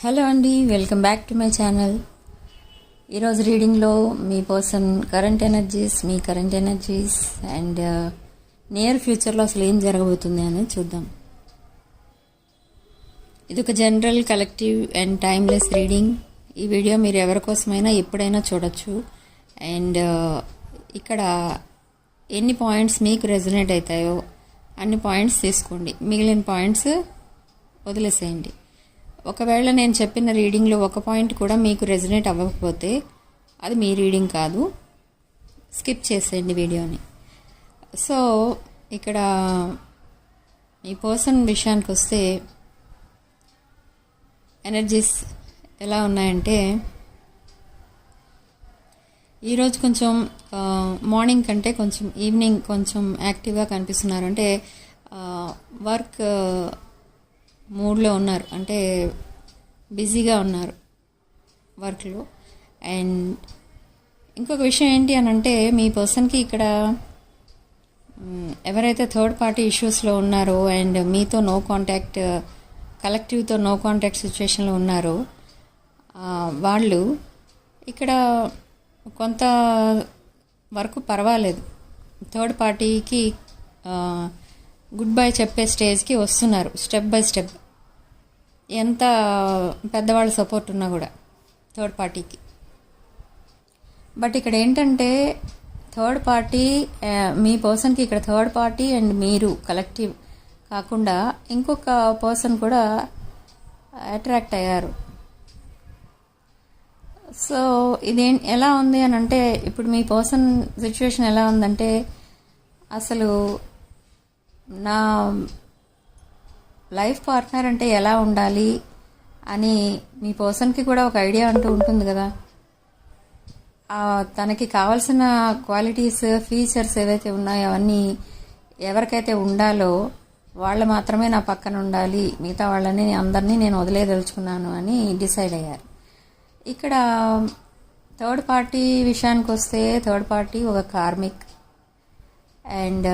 Hello అండి welcome back to my channel. ఈరోజు రీడింగ్లో మీ పర్సన్ కరెంట్ ఎనర్జీస్ మీ current energies and uh, near ఫ్యూచర్లో అసలు ఏం జరగబోతుంది అనేది చూద్దాం. ఇది ఒక general collective and timeless reading. ఈ వీడియో మీరు ఎవరి కోసమైనా ఎప్పుడైనా చూడొచ్చు. అండ్ uh, ఇక్కడ ఎన్ని పాయింట్స్ మీకు రెజనేట్ అవుతాయో అన్ని పాయింట్స్ తీసుకోండి. మిగిలిన పాయింట్స్ వదిలేసేయండి. ఒకవేళ నేను చెప్పిన రీడింగ్లో ఒక పాయింట్ కూడా మీకు రెజినేట్ అవ్వకపోతే అది మీ రీడింగ్ కాదు. స్కిప్ చేసేయండి వీడియోని. సో ఇక్కడ ఈ పర్సన్ విషయానికి వస్తే ఎనర్జీస్ ఎలా ఉన్నాయంటే ఈరోజు కొంచెం మార్నింగ్ కంటే కొంచెం ఈవినింగ్ కొంచెం యాక్టివ్గా కనిపిస్తున్నారు అంటే వర్క్ మూడ్లో ఉన్నారు. అంటే బిజీగా ఉన్నారు వర్క్లో. అండ్ ఇంకొక విషయం ఏంటి అని అంటే మీ పర్సన్కి ఇక్కడ ఎవరైతే థర్డ్ పార్టీ ఇష్యూస్లో ఉన్నారో అండ్ మీతో నో కాంటాక్ట్ కలెక్టివ్తో నో కాంటాక్ట్ సిచ్యువేషన్లో ఉన్నారో వాళ్ళు ఇక్కడ కొంత వరకు పర్వాలేదు. థర్డ్ పార్టీకి గుడ్ బై చెప్పే స్టేజ్కి వస్తున్నారు స్టెప్ బై స్టెప్. ఎంత పెద్దవాళ్ళ సపోర్ట్ ఉన్నా కూడా థర్డ్ పార్టీకి. బట్ ఇక్కడ ఏంటంటే థర్డ్ పార్టీ మీ పర్సన్కి ఇక్కడ థర్డ్ పార్టీ అండ్ మీరు కలెక్టివ్ కాకుండా ఇంకొక పర్సన్ కూడా అట్రాక్ట్ అయ్యారు. సో ఇదే ఎలా ఉంది అని అంటే ఇప్పుడు మీ పర్సన్ సిచ్యువేషన్ ఎలా ఉందంటే అసలు నా లైఫ్ పార్ట్నర్ అంటే ఎలా ఉండాలి అని మీ పర్సన్కి కూడా ఒక ఐడియా అంటూ ఉంటుంది కదా. తనకి కావాల్సిన క్వాలిటీస్ ఫీచర్స్ ఏవైతే ఉన్నాయో అవన్నీ ఎవరికైతే ఉండాలో వాళ్ళు మాత్రమే నా పక్కన ఉండాలి మిగతా వాళ్ళని అందరినీ నేను వదిలేదలుచుకున్నాను అని డిసైడ్ అయ్యారు. ఇక్కడ థర్డ్ పార్టీ విషయానికి వస్తే థర్డ్ పార్టీ ఒక కార్మిక్ అండ్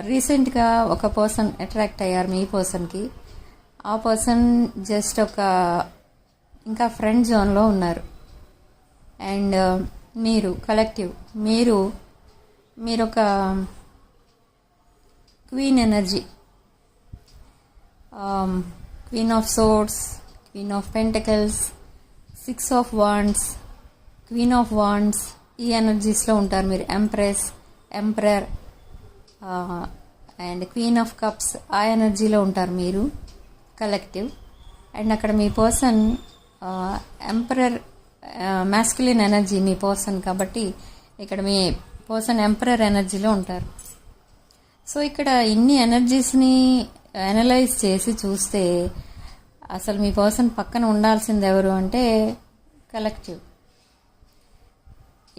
రీసెంట్గా ఒక పర్సన్ అట్రాక్ట్ అయ్యారు మీ పర్సన్కి. ఆ పర్సన్ జస్ట్ ఒక ఇంకా ఫ్రెండ్ జోన్లో ఉన్నారు. అండ్ మీరు కలెక్టివ్ మీరు మీరు ఒక queen energy. Queen of swords queen of pentacles six of wands queen of wands ఈ ఎనర్జీస్లో ఉంటారు మీరు. Empress emperor and queen of cups ఆ ఎనర్జీలో ఉంటారు మీరు కలెక్టివ్ అండ్ అక్కడ మీ పర్సన్ ఎంపరర్ మ్యాస్కులిన్ ఎనర్జీ మీ పర్సన్ కాబట్టి ఇక్కడ మీ పర్సన్ ఎంపరర్ ఎనర్జీలో ఉంటారు. సో ఇక్కడ ఇన్ని ఎనర్జీస్ని అనలైజ్ చేసి చూస్తే అసలు మీ పర్సన్ పక్కన ఉండాల్సింది ఎవరు అంటే కలెక్టివ్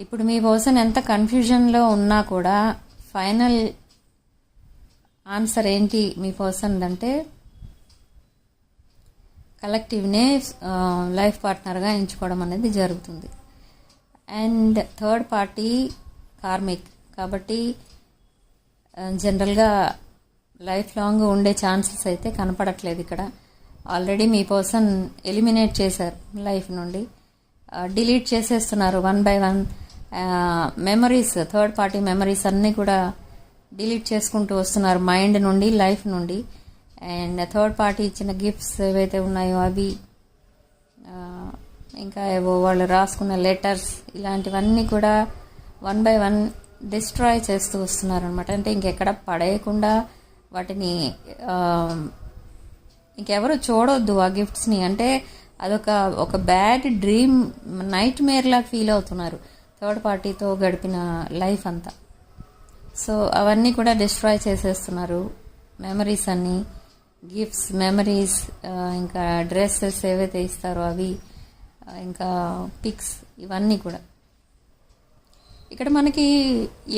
ఇప్పుడు మీ పర్సన్ ఎంత కన్ఫ్యూజన్లో ఉన్నా కూడా ఫైనల్ ఆన్సర్ ఏంటి మీ పర్సన్ అంటే కలెక్టివ్నే లైఫ్ పార్ట్నర్గా ఎంచుకోవడం అనేది జరుగుతుంది. And third party karmic. కాబట్టి జనరల్గా లైఫ్ లాంగ్ ఉండే ఛాన్సెస్ అయితే కనపడట్లేదు ఇక్కడ. ఆల్రెడీ మీ పర్సన్ ఎలిమినేట్ చేశారు లైఫ్ నుండి. డిలీట్ చేసేస్తున్నారు one by one. Memories third party memories అన్నీ కూడా డిలీట్ చేసుకుంటూ వస్తున్నారు మైండ్ నుండి లైఫ్ నుండి. అండ్ థర్డ్ పార్టీ ఇచ్చిన గిఫ్ట్స్ ఏవైతే ఉన్నాయో అవి ఇంకా ఏవో వాళ్ళు రాసుకున్న లెటర్స్ ఇలాంటివన్నీ కూడా వన్ బై వన్ డిస్ట్రాయ్ చేస్తూ వస్తున్నారు అనమాట అంటే ఇంకెక్కడ పడేయకుండా వాటిని ఇంకెవరు చూడొద్దు ఆ గిఫ్ట్స్ని. అంటే అదొక ఒక బ్యాడ్ డ్రీమ్ నైట్ మేర్లా ఫీల్ అవుతున్నారు థర్డ్ పార్టీతో గడిపిన లైఫ్ అంతా. సో అవన్నీ కూడా డిస్ట్రాయ్ చేసేస్తున్నారు. మెమరీస్ అన్నీ గిఫ్ట్స్ మెమరీస్ ఇంకా డ్రెస్సెస్ ఏవైతే ఇస్తారో అవి ఇంకా పిక్స్ ఇవన్నీ కూడా. ఇక్కడ మనకి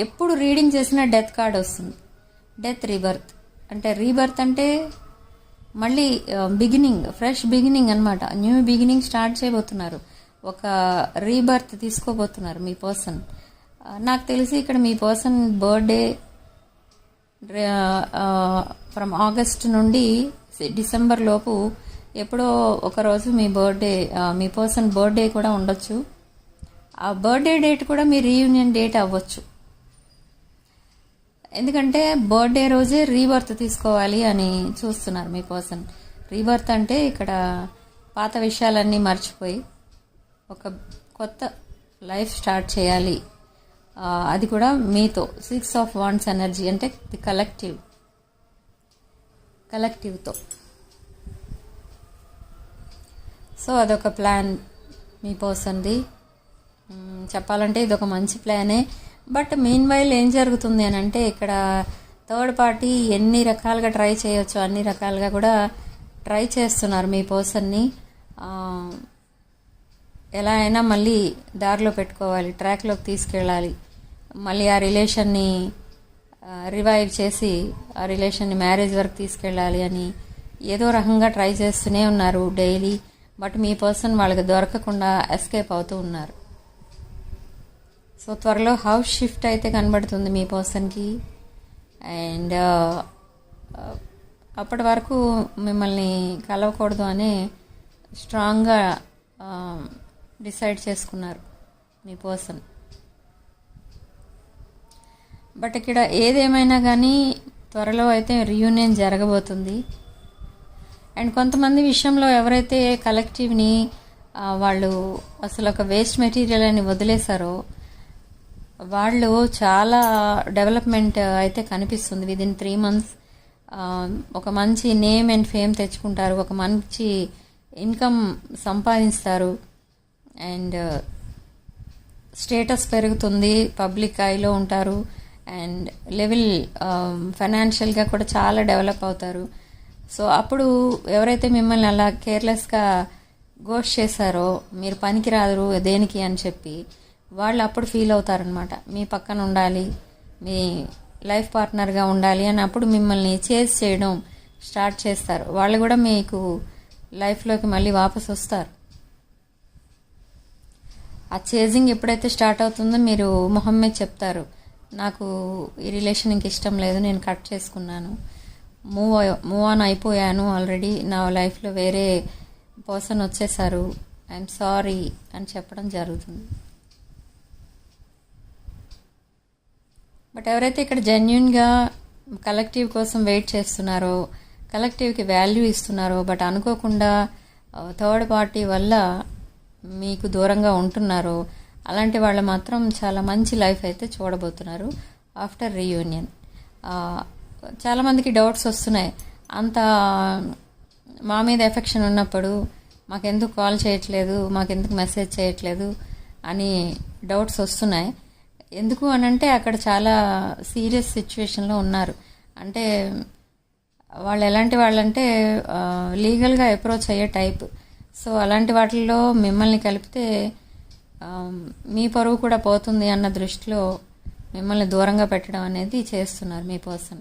ఎప్పుడు రీడింగ్ చేసినా డెత్ కార్డ్ వస్తుంది. డెత్ రీబర్త్ అంటే రీబర్త్ అంటే మళ్ళీ బిగినింగ్ ఫ్రెష్ బిగినింగ్ అనమాట న్యూ బిగినింగ్ స్టార్ట్ చేయబోతున్నారు. ఒక రీబర్త్ తీసుకోబోతున్నారు మీ పర్సన్ నాకు తెలిసి ఇక్కడ మీ పర్సన్ బర్త్డే ఫ్రమ్ ఆగస్ట్ నుండి డిసెంబర్ లోపు ఎప్పుడో ఒకరోజు మీ బర్త్డే మీ పర్సన్ బర్త్డే కూడా ఉండొచ్చు. ఆ బర్త్డే డేట్ కూడా మీ రీయూనియన్ డేట్ అవ్వచ్చు. ఎందుకంటే బర్త్డే రోజే రీబర్త్ తీసుకోవాలి అని చూస్తున్నారు మీ పర్సన్. రీబర్త్ అంటే ఇక్కడ పాత విషయాలన్నీ మర్చిపోయి ఒక కొత్త లైఫ్ స్టార్ట్ చేయాలి. అది కూడా మీతో. సిక్స్ ఆఫ్ వాన్స్ ఎనర్జీ అంటే ది కలెక్టివ్ కలెక్టివ్తో సో అదొక ప్లాన్ మీ పర్సన్ది. చెప్పాలంటే ఇది ఒక మంచి ప్లానే బట్ మెయిన్ వైల్ ఏం జరుగుతుంది అని అంటే ఇక్కడ థర్డ్ పార్టీ ఎన్ని రకాలుగా ట్రై చేయొచ్చు అన్ని రకాలుగా కూడా ట్రై చేస్తున్నారు మీ పర్సన్ని. ఎలా అయినా మళ్ళీ దారిలో పెట్టుకోవాలి ట్రాక్లోకి తీసుకెళ్ళాలి. మళ్ళీ ఆ రిలేషన్ని రివైవ్ చేసి ఆ రిలేషన్ని మ్యారేజ్ వరకు తీసుకెళ్ళాలి అని ఏదో రకంగా ట్రై చేస్తూనే ఉన్నారు డైలీ బట్ మీ పర్సన్ వాళ్ళకి దొరకకుండా ఎస్కేప్ అవుతూ ఉన్నారు. సో త్వరలో హౌస్ షిఫ్ట్ అయితే కనబడుతుంది మీ పర్సన్కి అండ్ అప్పటి వరకు మిమ్మల్ని కలవకూడదు అని స్ట్రాంగ్గా డిసైడ్ చేసుకున్నారు మీ పర్సన్ బట్ ఇక్కడ ఏదేమైనా కానీ త్వరలో అయితే రియూనియన్ జరగబోతుంది. అండ్ కొంతమంది విషయంలో ఎవరైతే కలెక్టివ్ని వాళ్ళు అసలు ఒక వేస్ట్ మెటీరియల్ అని వదిలేశారో వాళ్ళు చాలా డెవలప్మెంట్ అయితే కనిపిస్తుంది. విదిన్ త్రీ మంత్స్ ఒక మంచి నేమ్ అండ్ ఫేమ్ తెచ్చుకుంటారు. ఒక మంచి ఇన్కమ్ సంపాదిస్తారు. అండ్ స్టేటస్ uh, పెరుగుతుంది. పబ్లిక్ ఐలో ఉంటారు. అండ్ లెవెల్ um, ఫైనాన్షియల్గా కూడా చాలా డెవలప్ అవుతారు. సో అప్పుడు ఎవరైతే మిమ్మల్ని అలా కేర్లెస్గా గోష్ చేశారో మీరు పనికిరాదు దేనికి అని చెప్పి వాళ్ళు అప్పుడు ఫీల్ అవుతారనమాట మీ పక్కన ఉండాలి మీ లైఫ్ పార్ట్నర్గా ఉండాలి అని అప్పుడు మిమ్మల్ని చేజ్ చేయడం స్టార్ట్ చేస్తారు. వాళ్ళు కూడా మీకు లైఫ్లోకి మళ్ళీ వాపస్ వస్తారు. ఆ చేజింగ్ ఎప్పుడైతే స్టార్ట్ అవుతుందో మీరు మొహం మీద చెప్తారు. నాకు ఈ రిలేషన్ ఇంక ఇష్టం లేదు నేను కట్ చేసుకున్నాను. మూవ్ మూవ్ ఆన్ అయిపోయాను ఆల్రెడీ నా లైఫ్లో వేరే పర్సన్ వచ్చేసారు. ఐఎమ్ సారీ అని చెప్పడం జరుగుతుంది. బట్ ఎవరైతే ఇక్కడ జెన్యున్గా కలెక్టివ్ కోసం వెయిట్ చేస్తున్నారో కలెక్టివ్కి వాల్యూ ఇస్తున్నారో బట్ అనుకోకుండా uh, థర్డ్ పార్టీ వల్ల మీకు దూరంగా ఉంటున్నారో అలాంటి వాళ్ళు మాత్రం చాలా మంచి లైఫ్ అయితే చూడబోతున్నారు ఆఫ్టర్ రీయూనియన్. చాలామందికి డౌట్స్ వస్తున్నాయి. అంత మా మీద ఎఫెక్షన్ ఉన్నప్పుడు మాకెందుకు కాల్ చేయట్లేదు మాకెందుకు మెసేజ్ చేయట్లేదు అని డౌట్స్ వస్తున్నాయి. ఎందుకు అని అంటే అక్కడ చాలా సీరియస్ సిచ్యువేషన్లో ఉన్నారు. అంటే వాళ్ళు ఎలాంటి వాళ్ళంటే లీగల్గా అప్రోచ్ అయ్యే టైప్. సో అలాంటి వాటిల్లో మిమ్మల్ని కలిపితే మీ పరువు కూడా పోతుంది అన్న దృష్టిలో మిమ్మల్ని దూరంగా పెట్టడం అనేది చేస్తున్నారు మీ పర్సన్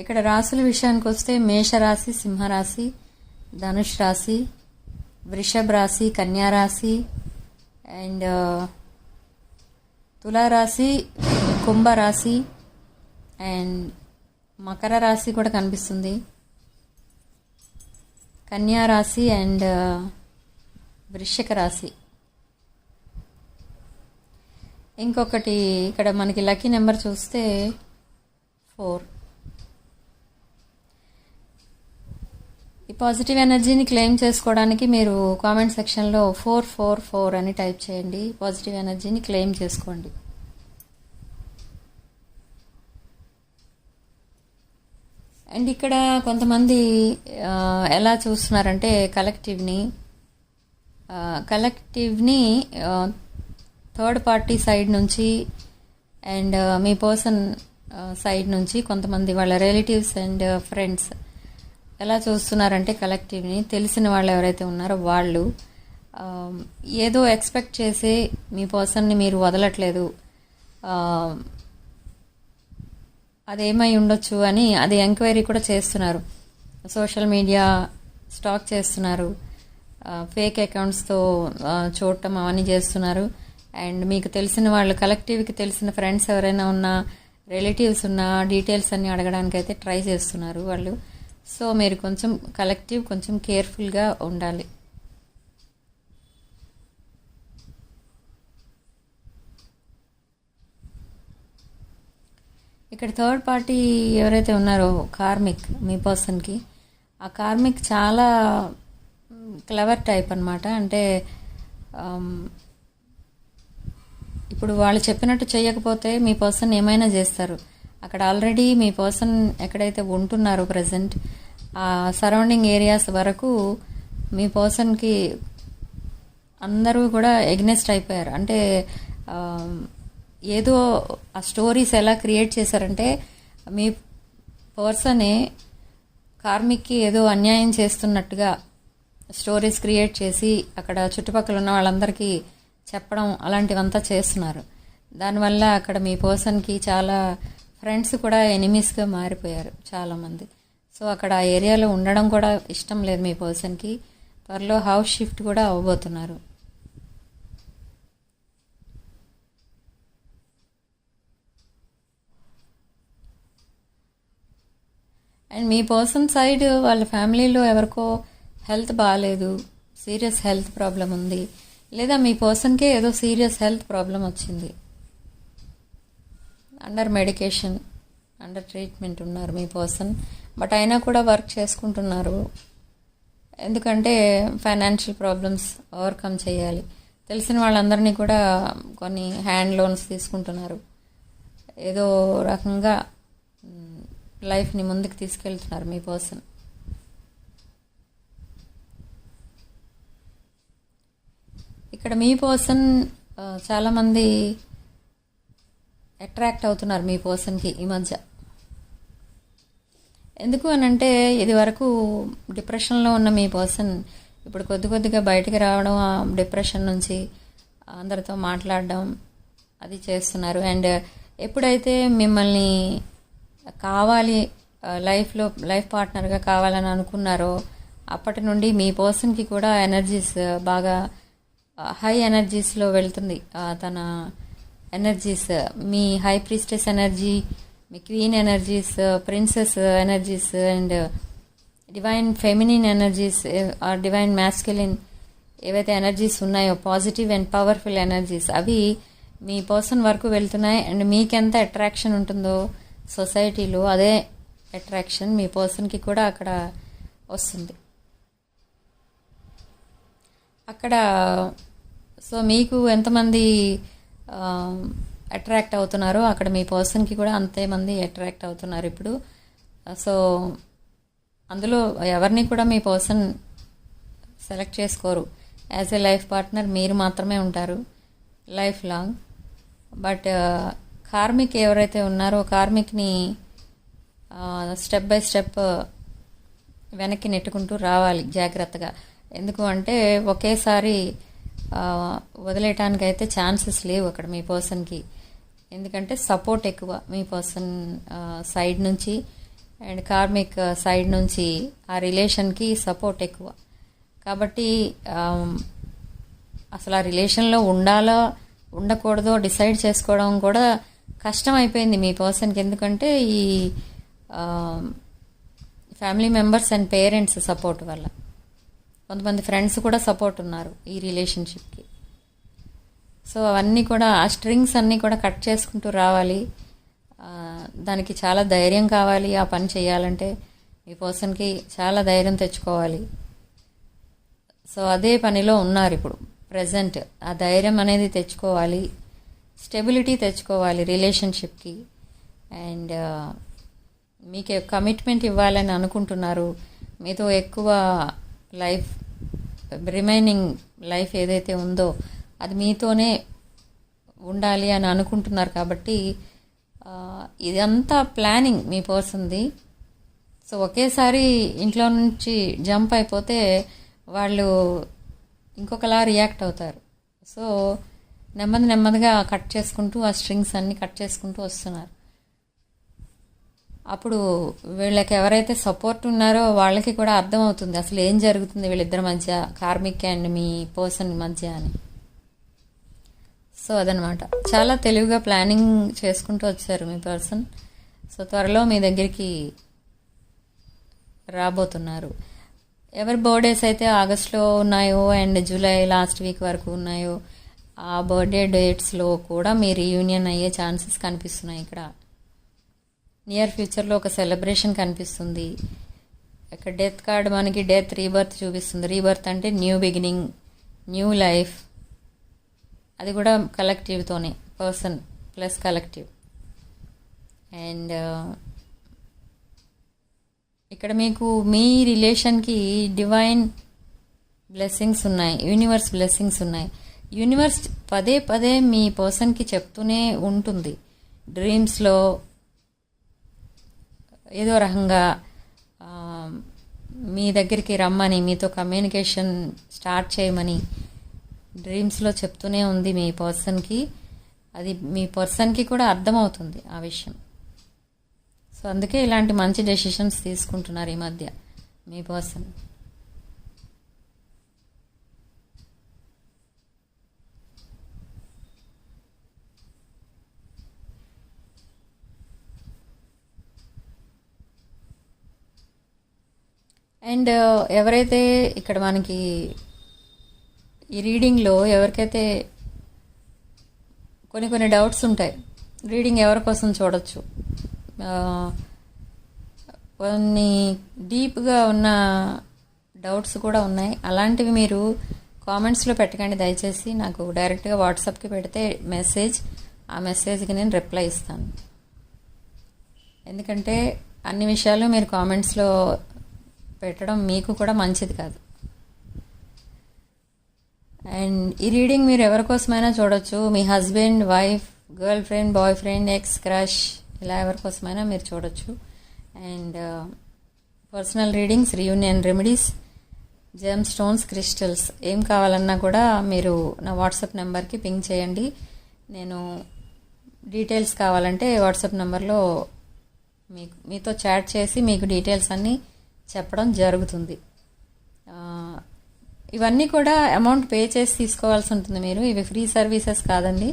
ఇక్కడ రాశుల విషయానికి వస్తే మేషరాశి సింహరాశి ధనుష్ రాశి వృషభ రాశి కన్యా రాశి అండ్ తులారాశి కుంభరాశి అండ్ మకర రాశి కూడా కనిపిస్తుంది. కన్యా రాశి అండ్ వృశ్చిక రాశి. ఇంకొకటి ఇక్కడ మనకి లక్కీ నెంబర్ చూస్తే ఫోర్. ఈ పాజిటివ్ ఎనర్జీని క్లెయిమ్ చేసుకోవడానికి మీరు కామెంట్ సెక్షన్లో ఫోర్ ఫోర్ ఫోర్ అని టైప్ చేయండి. పాజిటివ్ ఎనర్జీని క్లెయిమ్ చేసుకోండి. అండ్ ఇక్కడ కొంతమంది ఎలా చూస్తున్నారంటే కలెక్టివ్ని కలెక్టివ్ని థర్డ్ పార్టీ సైడ్ నుంచి అండ్ మీ పర్సన్ సైడ్ నుంచి కొంతమంది వాళ్ళ రిలేటివ్స్ అండ్ ఫ్రెండ్స్ ఎలా చూస్తున్నారంటే కలెక్టివ్ని తెలిసిన వాళ్ళు ఎవరైతే ఉన్నారో వాళ్ళు ఏదో ఎక్స్పెక్ట్ చేసి మీ పర్సన్ని మీరు వదలట్లేదు అదేమై ఉండొచ్చు అని అది ఎంక్వైరీ కూడా చేస్తున్నారు. సోషల్ మీడియా స్టాక్ చేస్తున్నారు. ఫేక్ అకౌంట్స్తో చూడటం అవన్నీ చేస్తున్నారు. అండ్ మీకు తెలిసిన వాళ్ళు కలెక్టివ్కి తెలిసిన ఫ్రెండ్స్ ఎవరైనా ఉన్నా రిలేటివ్స్ ఉన్న డీటెయిల్స్ అన్నీ అడగడానికైతే ట్రై చేస్తున్నారు వాళ్ళు. సో మీరు కొంచెం కలెక్టివ్ కొంచెం కేర్ఫుల్గా ఉండాలి. ఇక్కడ థర్డ్ పార్టీ ఎవరైతే ఉన్నారో కార్మిక్ మీ పర్సన్కి ఆ కార్మిక్ చాలా క్లవర్ టైప్ అనమాట అంటే ఇప్పుడు వాళ్ళు చెప్పినట్టు చేయకపోతే మీ పర్సన్ ఏమైనా చేస్తారు. అక్కడ ఆల్రెడీ మీ పర్సన్ ఎక్కడైతే ఉంటున్నారో ప్రజెంట్ ఆ సరౌండింగ్ ఏరియాస్ వరకు మీ పర్సన్కి అందరూ కూడా ఎగ్నెస్ట్ అయిపోయారు. అంటే ఏదో ఆ స్టోరీస్ ఎలా క్రియేట్ చేశారంటే మీ పర్సనే కార్మిక్కి ఏదో అన్యాయం చేస్తున్నట్టుగా స్టోరీస్ క్రియేట్ చేసి అక్కడ చుట్టుపక్కల ఉన్న వాళ్ళందరికీ చెప్పడం అలాంటివంతా చేస్తున్నారు. దానివల్ల అక్కడ మీ పర్సన్కి చాలా ఫ్రెండ్స్ కూడా ఎనిమీస్గా మారిపోయారు చాలామంది. సో అక్కడ ఆ ఏరియాలో ఉండడం కూడా ఇష్టం లేదు మీ పర్సన్కి. త్వరలో హౌస్ షిఫ్ట్ కూడా అవ్వబోతున్నారు. అండ్ మీ పర్సన్ సైడ్ వాళ్ళ ఫ్యామిలీలో ఎవరికో హెల్త్ బాగాలేదు సీరియస్ హెల్త్ ప్రాబ్లం ఉంది. లేదా మీ పర్సన్కే ఏదో సీరియస్ హెల్త్ ప్రాబ్లం వచ్చింది. అండర్ మెడికేషన్ అండర్ ట్రీట్మెంట్ ఉన్నారు మీ పర్సన్ బట్ అయినా కూడా వర్క్ చేసుకుంటున్నారు. ఎందుకంటే ఫైనాన్షియల్ ప్రాబ్లమ్స్ ఓవర్కమ్ చేయాలి. తెలిసిన వాళ్ళందరినీ కూడా కొన్ని హ్యాండ్ లోన్స్ తీసుకుంటున్నారు. ఏదో రకంగా లైఫ్ని ముందుకు తీసుకెళ్తున్నారు మీ పర్సన్. ఇక్కడ మీ పర్సన్ చాలామంది అట్రాక్ట్ అవుతున్నారు మీ పర్సన్కి ఈ మధ్య. ఎందుకు అని అంటే ఇది వరకు డిప్రెషన్లో ఉన్న మీ పర్సన్ ఇప్పుడు కొద్ది కొద్దిగా బయటికి రావడం ఆ డిప్రెషన్ నుంచి అందరితో మాట్లాడడం అది చేస్తున్నారు. అండ్ ఎప్పుడైతే మిమ్మల్ని కావాలి లైఫ్లో లైఫ్ పార్ట్నర్గా కావాలని అనుకున్నారో అప్పటి నుండి మీ పర్సన్కి కూడా ఎనర్జీస్ బాగా హై ఎనర్జీస్లో వెళ్తుంది. తన ఎనర్జీస్ మీ high priestess energy me queen energies princess energies and divine feminine energies or divine masculine ఏవైతే ఎనర్జీస్ ఉన్నాయో పాజిటివ్ అండ్ పవర్ఫుల్ ఎనర్జీస్ అవి మీ పర్సన్ వరకు వెళ్తున్నాయి. అండ్ మీకెంత అట్రాక్షన్ ఉంటుందో సొసైటీలో అదే అట్రాక్షన్ మీ పర్సన్కి కూడా అక్కడ వస్తుంది. అక్కడ సో మీకు ఎంతమంది అట్రాక్ట్ అవుతున్నారో అక్కడ మీ పర్సన్కి కూడా అంతే మంది అట్రాక్ట్ అవుతున్నారు ఇప్పుడు. సో అందులో ఎవరిని కూడా మీ పర్సన్ సెలెక్ట్ చేసుకోరు. యాజ్ ఎ లైఫ్ పార్ట్నర్ మీరు మాత్రమే ఉంటారు లైఫ్ లాంగ్ బట్ కార్మిక్ ఎవరైతే ఉన్నారో కార్మిక్ని స్టెప్ బై స్టెప్ వెనక్కి నెట్టుకుంటూ రావాలి జాగ్రత్తగా. ఎందుకు అంటే ఒకేసారి వదిలేయటానికి అయితే ఛాన్సెస్ లేవు అక్కడ మీ పర్సన్కి. ఎందుకంటే సపోర్ట్ ఎక్కువ మీ పర్సన్ సైడ్ నుంచి అండ్ కార్మిక్ సైడ్ నుంచి ఆ రిలేషన్కి సపోర్ట్ ఎక్కువ. కాబట్టి అసలు ఆ రిలేషన్లో ఉండాలో ఉండకూడదో డిసైడ్ చేసుకోవడం కూడా కష్టం అయిపోయింది మీ పర్సన్కి ఎందుకంటే ఈ family members and parents support వల్ల. కొంతమంది ఫ్రెండ్స్ కూడా సపోర్ట్ ఉన్నారు ఈ రిలేషన్షిప్కి సో అవన్నీ కూడా ఆ స్ట్రింగ్స్ అన్నీ కూడా కట్ చేసుకుంటూ రావాలి. దానికి చాలా ధైర్యం కావాలి ఆ పని చేయాలంటే. మీ పర్సన్కి చాలా ధైర్యం తెచ్చుకోవాలి. సో అదే పనిలో ఉన్నారు ఇప్పుడు ప్రజెంట్ ఆ ధైర్యం అనేది తెచ్చుకోవాలి. స్టెబిలిటీ తెచ్చుకోవాలి రిలేషన్షిప్కి. అండ్ మీకు కమిట్మెంట్ ఇవ్వాలని అనుకుంటున్నారు. మీతో ఎక్కువ లైఫ్ రిమైనింగ్ లైఫ్ ఏదైతే ఉందో అది మీతోనే ఉండాలి అని అనుకుంటున్నారు కాబట్టి ఇదంతా ప్లానింగ్ మీ పర్సన్ది. సో ఒకేసారి ఇంట్లో నుంచి జంప్ అయిపోతే వాళ్ళు ఇంకొకలా రియాక్ట్ అవుతారు. సో నెమ్మది నెమ్మదిగా కట్ చేసుకుంటూ ఆ స్ట్రింగ్స్ అన్ని కట్ చేసుకుంటూ వస్తున్నారు. అప్పుడు వీళ్ళకి ఎవరైతే సపోర్ట్ ఉన్నారో వాళ్ళకి కూడా అర్థమవుతుంది అసలు ఏం జరుగుతుంది వీళ్ళిద్దరి మధ్య కార్మిక్ అండ్ మీ పర్సన్ మధ్య అని. సో అదనమాట. చాలా తెలివిగా ప్లానింగ్ చేసుకుంటూ వచ్చారు మీ పర్సన్. సో త్వరలో మీ దగ్గరికి రాబోతున్నారు. ఎవరి బర్త్డేస్ అయితే ఆగస్ట్లో ఉన్నాయో అండ్ జూలై లాస్ట్ వీక్ వరకు ఉన్నాయో ఆ బర్త్డే డేట్స్లో కూడా మీ రీయూనియన్ అయ్యే ఛాన్సెస్ కనిపిస్తున్నాయి ఇక్కడ. నియర్ ఫ్యూచర్లో ఒక సెలబ్రేషన్ కనిపిస్తుంది. ఇక్కడ డెత్ కార్డ్ మనకి డెత్ రీబర్త్ చూపిస్తుంది. రీబర్త్ అంటే న్యూ బిగినింగ్ న్యూ లైఫ్ అది కూడా కలెక్టివ్తోనే పర్సన్ ప్లస్ కలెక్టివ్ అండ్ ఇక్కడ మీకు మీ రిలేషన్కి డివైన్ బ్లెస్సింగ్స్ ఉన్నాయి యూనివర్స్ బ్లెస్సింగ్స్ ఉన్నాయి. యూనివర్స్ పదే పదే మీ పర్సన్కి చెప్తూనే ఉంటుంది. డ్రీమ్స్లో ఏదో రకంగా మీ దగ్గరికి రమ్మని మీతో కమ్యూనికేషన్ స్టార్ట్ చేయమని డ్రీమ్స్లో చెప్తూనే ఉంది మీ పర్సన్కి అది మీ పర్సన్కి కూడా అర్థమవుతుంది ఆ విషయం. సో అందుకే ఇలాంటి మంచి డెసిషన్స్ తీసుకుంటున్నారు ఈ మధ్య మీ పర్సన్ అండ్ uh, ఎవరైతే ఇక్కడ మనకి ఈ రీడింగ్లో ఎవరికైతే కొన్ని కొన్ని డౌట్స్ ఉంటాయి రీడింగ్ ఎవరి కోసం చూడొచ్చు? కొన్ని డీప్గా ఉన్న డౌట్స్ కూడా ఉన్నాయి. అలాంటివి మీరు కామెంట్స్లో పెట్టకండి. దయచేసి నాకు డైరెక్ట్గా వాట్సాప్కి పెడితే మెసేజ్ ఆ మెసేజ్కి నేను రిప్లై ఇస్తాను. ఎందుకంటే అన్ని విషయాలు మీరు కామెంట్స్లో పెట్టడం మీకు కూడా మంచిది కాదు. అండ్ ఈ రీడింగ్ మీరు ఎవరి కోసమైనా చూడొచ్చు. మీ husband wife girlfriend boyfriend ex crush ఇలా ఎవరి కోసమైనా మీరు చూడొచ్చు. And personal readings reunion remedies gemstones crystals ఏం కావాలన్నా కూడా మీరు నా వాట్సాప్ నెంబర్కి పింక్ చేయండి. నేను డీటెయిల్స్ కావాలంటే వాట్సాప్ నెంబర్లో మీకు మీతో చాట్ చేసి మీకు డీటెయిల్స్ అన్నీ చెప్పడం జరుగుతుంది. ఇవన్నీ కూడా అమౌంట్ పే చేసి తీసుకోవాల్సి ఉంటుంది మీరు. ఇవి ఫ్రీ సర్వీసెస్ కాదండి.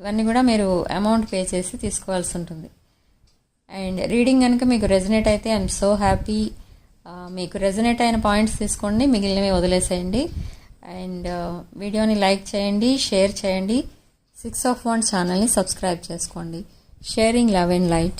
ఇవన్నీ కూడా మీరు అమౌంట్ పే చేసి తీసుకోవాల్సి ఉంటుంది. అండ్ రీడింగ్ కనుక మీకు రెజనేట్ అయితే ఐఎమ్ సో హ్యాపీ మీకు రెజనేట్ అయిన పాయింట్స్ తీసుకోండి మిగిలినవి వదిలేసేయండి. అండ్ వీడియోని లైక్ చేయండి షేర్ చేయండి. సిక్స్ ఆఫ్ వన్ ఛానల్ని సబ్స్క్రైబ్ చేసుకోండి. Sharing love and light